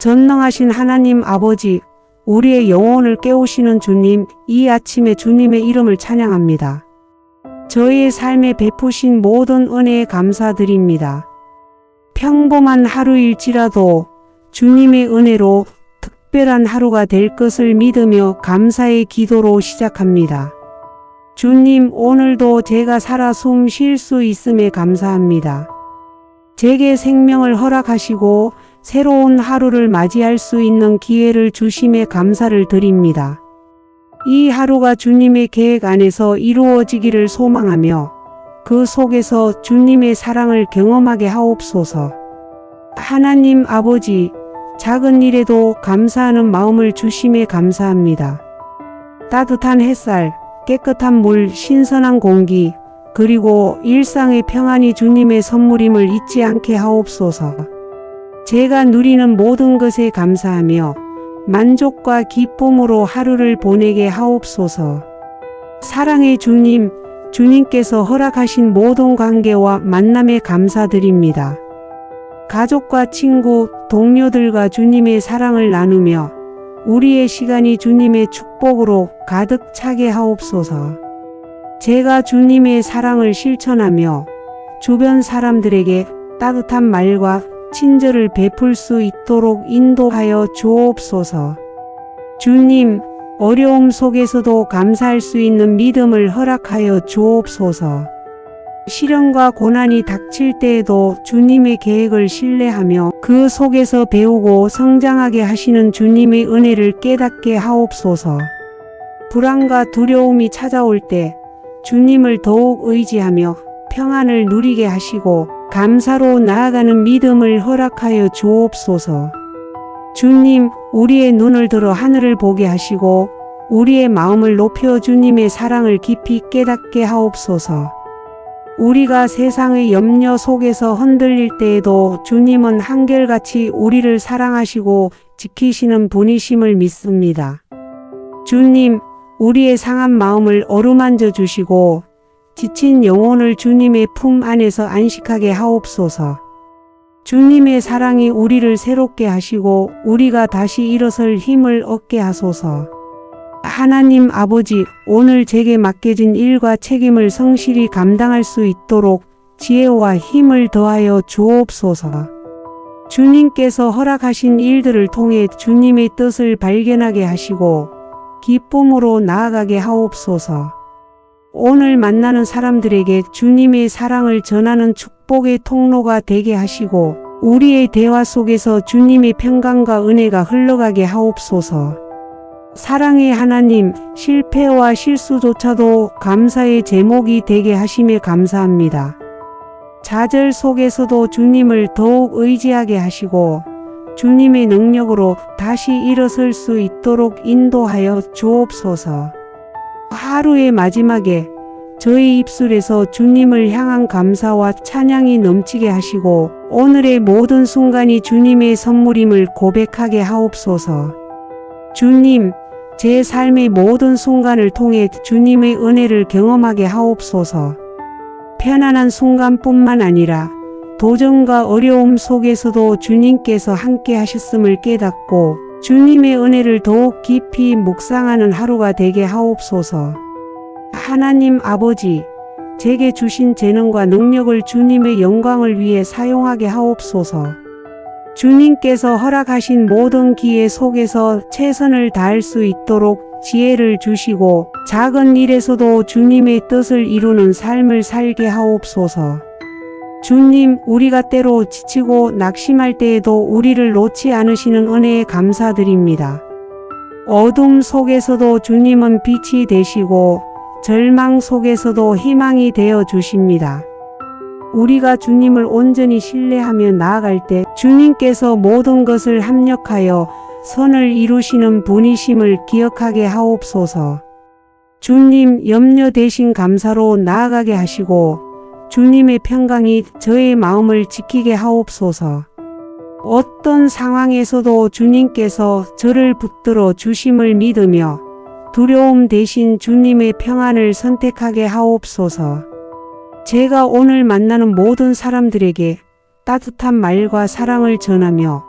전능하신 하나님 아버지, 우리의 영혼을 깨우시는 주님, 이 아침에 주님의 이름을 찬양합니다. 저희의 삶에 베푸신 모든 은혜에 감사드립니다. 평범한 하루일지라도 주님의 은혜로 특별한 하루가 될 것을 믿으며 감사의 기도로 시작합니다. 주님, 오늘도 제가 살아 숨 쉴 수 있음에 감사합니다. 제게 생명을 허락하시고 새로운 하루를 맞이할 수 있는 기회를 주심에 감사를 드립니다. 이 하루가 주님의 계획 안에서 이루어지기를 소망하며 그 속에서 주님의 사랑을 경험하게 하옵소서. 하나님 아버지, 작은 일에도 감사하는 마음을 주심에 감사합니다. 따뜻한 햇살, 깨끗한 물, 신선한 공기, 그리고 일상의 평안이 주님의 선물임을 잊지 않게 하옵소서. 제가 누리는 모든 것에 감사하며 만족과 기쁨으로 하루를 보내게 하옵소서. 사랑의 주님, 주님께서 허락하신 모든 관계와 만남에 감사드립니다. 가족과 친구, 동료들과 주님의 사랑을 나누며 우리의 시간이 주님의 축복으로 가득 차게 하옵소서. 제가 주님의 사랑을 실천하며 주변 사람들에게 따뜻한 말과 친절을 베풀 수 있도록 인도하여 주옵소서. 주님, 어려움 속에서도 감사할 수 있는 믿음을 허락하여 주옵소서. 시련과 고난이 닥칠 때에도 주님의 계획을 신뢰하며 그 속에서 배우고 성장하게 하시는 주님의 은혜를 깨닫게 하옵소서. 불안과 두려움이 찾아올 때 주님을 더욱 의지하며 평안을 누리게 하시고 감사로 나아가는 믿음을 허락하여 주옵소서. 주님, 우리의 눈을 들어 하늘을 보게 하시고 우리의 마음을 높여 주님의 사랑을 깊이 깨닫게 하옵소서. 우리가 세상의 염려 속에서 흔들릴 때에도 주님은 한결같이 우리를 사랑하시고 지키시는 분이심을 믿습니다. 주님, 우리의 상한 마음을 어루만져 주시고 지친 영혼을 주님의 품 안에서 안식하게 하옵소서. 주님의 사랑이 우리를 새롭게 하시고 우리가 다시 일어설 힘을 얻게 하소서. 하나님 아버지, 오늘 제게 맡겨진 일과 책임을 성실히 감당할 수 있도록 지혜와 힘을 더하여 주옵소서. 주님께서 허락하신 일들을 통해 주님의 뜻을 발견하게 하시고 기쁨으로 나아가게 하옵소서. 오늘 만나는 사람들에게 주님의 사랑을 전하는 축복의 통로가 되게 하시고 우리의 대화 속에서 주님의 평강과 은혜가 흘러가게 하옵소서. 사랑의 하나님, 실패와 실수조차도 감사의 제목이 되게 하심에 감사합니다. 좌절 속에서도 주님을 더욱 의지하게 하시고 주님의 능력으로 다시 일어설 수 있도록 인도하여 주옵소서. 하루의 마지막에 저희 입술에서 주님을 향한 감사와 찬양이 넘치게 하시고 오늘의 모든 순간이 주님의 선물임을 고백하게 하옵소서. 주님, 제 삶의 모든 순간을 통해 주님의 은혜를 경험하게 하옵소서. 편안한 순간뿐만 아니라 도전과 어려움 속에서도 주님께서 함께 하셨음을 깨닫고 주님의 은혜를 더욱 깊이 묵상하는 하루가 되게 하옵소서. 하나님 아버지, 제게 주신 재능과 능력을 주님의 영광을 위해 사용하게 하옵소서. 주님께서 허락하신 모든 기회 속에서 최선을 다할 수 있도록 지혜를 주시고 작은 일에서도 주님의 뜻을 이루는 삶을 살게 하옵소서. 주님, 우리가 때로 지치고 낙심할 때에도 우리를 놓지 않으시는 은혜에 감사드립니다. 어둠 속에서도 주님은 빛이 되시고 절망 속에서도 희망이 되어 주십니다. 우리가 주님을 온전히 신뢰하며 나아갈 때 주님께서 모든 것을 합력하여 선을 이루시는 분이심을 기억하게 하옵소서. 주님 염려 대신 감사로 나아가게 하시고 주님의 평강이 저의 마음을 지키게 하옵소서. 어떤 상황에서도 주님께서 저를 붙들어 주심을 믿으며 두려움 대신 주님의 평안을 선택하게 하옵소서. 제가 오늘 만나는 모든 사람들에게 따뜻한 말과 사랑을 전하며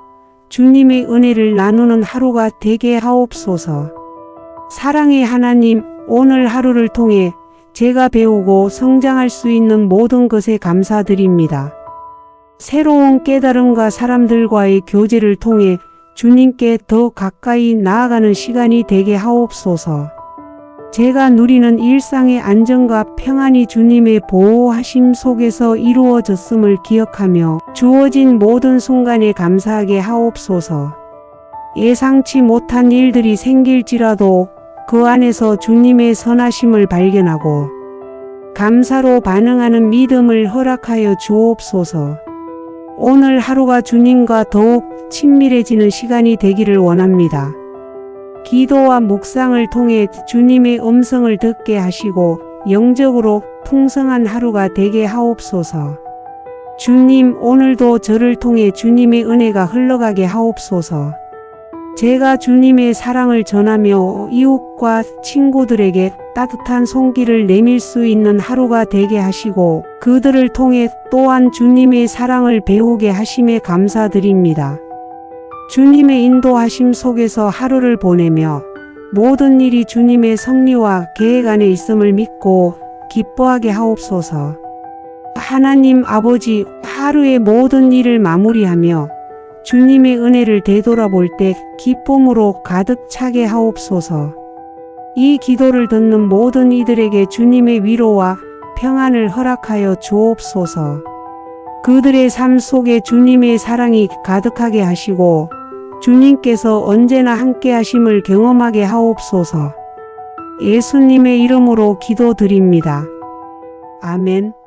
주님의 은혜를 나누는 하루가 되게 하옵소서. 사랑의 하나님, 오늘 하루를 통해 제가 배우고 성장할 수 있는 모든 것에 감사드립니다. 새로운 깨달음과 사람들과의 교제를 통해 주님께 더 가까이 나아가는 시간이 되게 하옵소서. 제가 누리는 일상의 안정과 평안이 주님의 보호하심 속에서 이루어졌음을 기억하며 주어진 모든 순간에 감사하게 하옵소서. 예상치 못한 일들이 생길지라도 그 안에서 주님의 선하심을 발견하고 감사로 반응하는 믿음을 허락하여 주옵소서. 오늘 하루가 주님과 더욱 친밀해지는 시간이 되기를 원합니다. 기도와 묵상을 통해 주님의 음성을 듣게 하시고 영적으로 풍성한 하루가 되게 하옵소서. 주님, 오늘도 저를 통해 주님의 은혜가 흘러가게 하옵소서. 제가 주님의 사랑을 전하며 이웃과 친구들에게 따뜻한 손길을 내밀 수 있는 하루가 되게 하시고 그들을 통해 또한 주님의 사랑을 배우게 하심에 감사드립니다. 주님의 인도하심 속에서 하루를 보내며 모든 일이 주님의 섭리와 계획 안에 있음을 믿고 기뻐하게 하옵소서. 하나님 아버지 하루의 모든 일을 마무리하며 주님의 은혜를 되돌아볼 때 기쁨으로 가득 차게 하옵소서. 이 기도를 듣는 모든 이들에게 주님의 위로와 평안을 허락하여 주옵소서. 그들의 삶 속에 주님의 사랑이 가득하게 하시고 주님께서 언제나 함께 하심을 경험하게 하옵소서. 예수님의 이름으로 기도드립니다. 아멘.